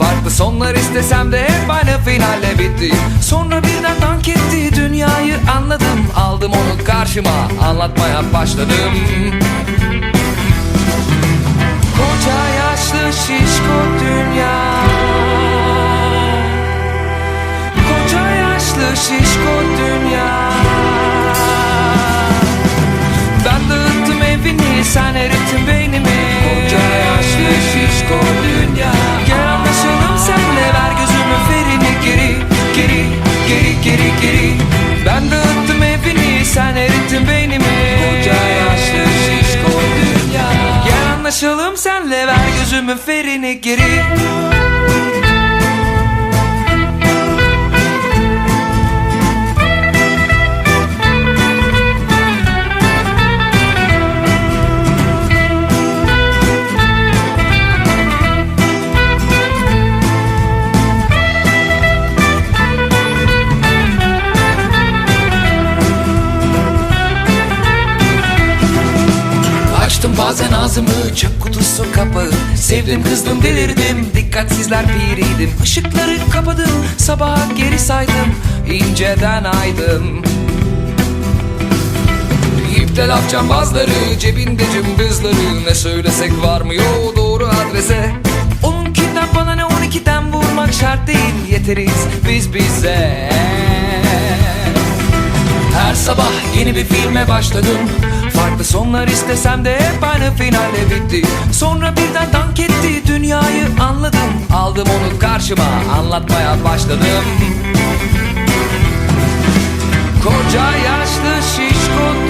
Farklı sonlar istesem de hep aynı finalle bitti Sonra birden dank etti dünyayı anladım. Aldım onu karşıma anlatmaya başladım. Koca yaşlı şişko dünya. Koca yaşlı şişko dünya 날 그 숨은 feeling이 끼리 bazen ağzımı çöp kutusu kapağı. Sevdim kızdım delirdim. Dikkatsizler piriydim. Işıkları kapadım. Sabaha geri saydım. İnceden aydım. İpte laf cambazları cebinde cımbızları. Ne söylesek varmıyor doğru adrese. Onunkinden bana ne? On ikiden vurmak şart değil. Yeteriz biz bize. Her sabah yeni bir filme başladım Farklı sonlar istesem de hep aynı finalle bitti. Sonra birden dank etti dünyayı anladım. Aldım onu karşıma anlatmaya başladım. Koca yaşlı şişko